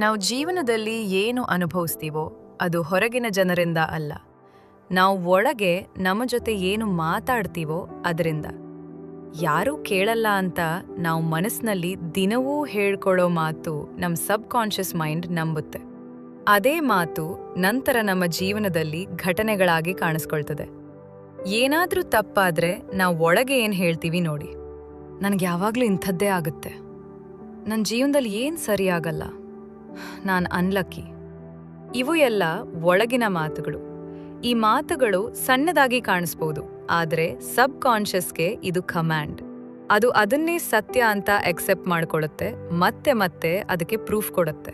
ನಾವು ಜೀವನದಲ್ಲಿ ಏನು ಅನುಭವಿಸ್ತೀವೋ ಅದು ಹೊರಗಿನ ಜನರಿಂದ ಅಲ್ಲ. ನಾವು ಒಳಗೆ ನಮ್ಮ ಜೊತೆ ಏನು ಮಾತಾಡ್ತೀವೋ ಅದರಿಂದ. ಯಾರೂ ಕೇಳಲ್ಲ ಅಂತ ನಾವು ಮನಸ್ಸಿನಲ್ಲಿ ದಿನವೂ ಹೇಳ್ಕೊಳ್ಳೋ ಮಾತು ನಮ್ಮ ಸಬ್ ಕಾನ್ಷಿಯಸ್ ಮೈಂಡ್ ನಂಬುತ್ತೆ. ಅದೇ ಮಾತು ನಂತರ ನಮ್ಮ ಜೀವನದಲ್ಲಿ ಘಟನೆಗಳಾಗಿ ಕಾಣಿಸ್ಕೊಳ್ತದೆ. ಏನಾದರೂ ತಪ್ಪಾದರೆ ನಾವು ಒಳಗೆ ಏನು ಹೇಳ್ತೀವಿ ನೋಡಿ. ನನಗೆ ಯಾವಾಗಲೂ ಇಂಥದ್ದೇ ಆಗುತ್ತೆ. ನನ್ನ ಜೀವನದಲ್ಲಿ ಏನು ಸರಿಯಾಗಲ್ಲ. ನಾನು ಅನ್ಲಕ್ಕಿ ಇವು ಎಲ್ಲ ಒಳಗಿನ ಮಾತುಗಳು. ಈ ಮಾತುಗಳು ಸಣ್ಣದಾಗಿ ಕಾಣಿಸ್ಬೋದು, ಆದರೆ ಸಬ್ ಕಾನ್ಷಿಯಸ್ಗೆ ಇದು ಕಮ್ಯಾಂಡ್ ಅದು ಅದನ್ನೇ ಸತ್ಯ ಅಂತ ಎಕ್ಸೆಪ್ಟ್ ಮಾಡ್ಕೊಳ್ಳುತ್ತೆ, ಮತ್ತೆ ಮತ್ತೆ ಅದಕ್ಕೆ ಪ್ರೂಫ್ ಕೊಡುತ್ತೆ.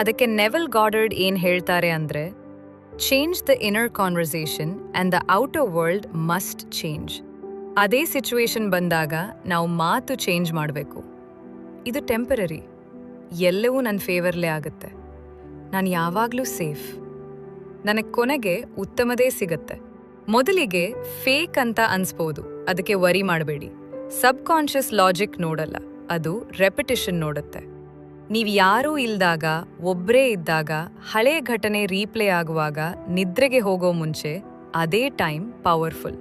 ಅದಕ್ಕೆ ನೆವೆಲ್ ಗಾಡರ್ಡ್ ಏನ್ ಹೇಳ್ತಾರೆ ಅಂದರೆ change the inner conversation and the outer world must change ಅದೇ ಸಿಚುವೇಶನ್ ಬಂದಾಗ ನಾವು ಮಾತು ಚೇಂಜ್ ಮಾಡಬೇಕು. ಇದು ಟೆಂಪರರಿ ಎಲ್ಲವೂ ನನ್ನ ಫೇವರ್ಲೇ ಆಗುತ್ತೆ. ನಾನು ಯಾವಾಗಲೂ ಸೇಫ್ ನನಗೆ ಕೊನೆಗೆ ಉತ್ತಮದೇ ಸಿಗತ್ತೆ. ಮೊದಲಿಗೆ ಫೇಕ್ ಅಂತ ಅನ್ಸ್ಬೋದು. ಅದಕ್ಕೆ ವರಿ ಮಾಡಬೇಡಿ. ಸಬ್ ಕಾನ್ಷಿಯಸ್ ಲಾಜಿಕ್ ನೋಡಲ್ಲ. ಅದು ರೆಪಿಟೇಷನ್ ನೋಡುತ್ತೆ. ನೀವು ಯಾರೂ ಇಲ್ದಾಗ ಒಬ್ಬರೇ ಇದ್ದಾಗ, ಹಳೆ ಘಟನೆ ರೀಪ್ಲೇ ಆಗುವಾಗ, ನಿದ್ರೆಗೆ ಹೋಗೋ ಮುಂಚೆ ಅದೇ ಟೈಮ್ ಪವರ್ಫುಲ್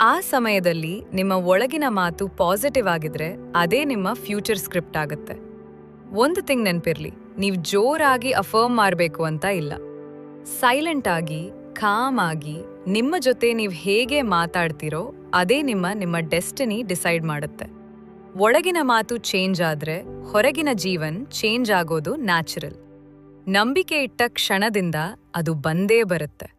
ಆ ಸಮಯದಲ್ಲಿ ನಿಮ್ಮ ಒಳಗಿನ ಮಾತು ಪಾಸಿಟಿವ್ ಆಗಿದ್ರೆ ಅದೇ ನಿಮ್ಮ ಫ್ಯೂಚರ್ ಸ್ಕ್ರಿಪ್ಟ್ ಆಗುತ್ತೆ. ಒಂದು ಥಿಂಗ್ ನೆನಪಿರ್ಲಿ, ನೀವು ಜೋರಾಗಿ ಅಫರ್ಮ್ ಮಾಡಬೇಕು ಅಂತ ಇಲ್ಲ. ಸೈಲೆಂಟ್ ಆಗಿ ಕಾಮ್ ಆಗಿ, ನಿಮ್ಮ ಜೊತೆ ನೀವು ಹೇಗೆ ಮಾತಾಡ್ತೀರೋ, ಅದೇ ನಿಮ್ಮ ನಿಮ್ಮ ಡೆಸ್ಟಿನಿ ಡಿಸೈಡ್ ಮಾಡುತ್ತೆ. ಒಳಗಿನ ಮಾತು ಚೇಂಜ್ ಆದ್ರೆ, ಹೊರಗಿನ ಜೀವನ್ ಚೇಂಜ್ ಆಗೋದು ನ್ಯಾಚುರಲ್ ನಂಬಿಕೆ ಇಟ್ಟ ಕ್ಷಣದಿಂದ ಅದು ಬಂದೇ ಬರುತ್ತೆ.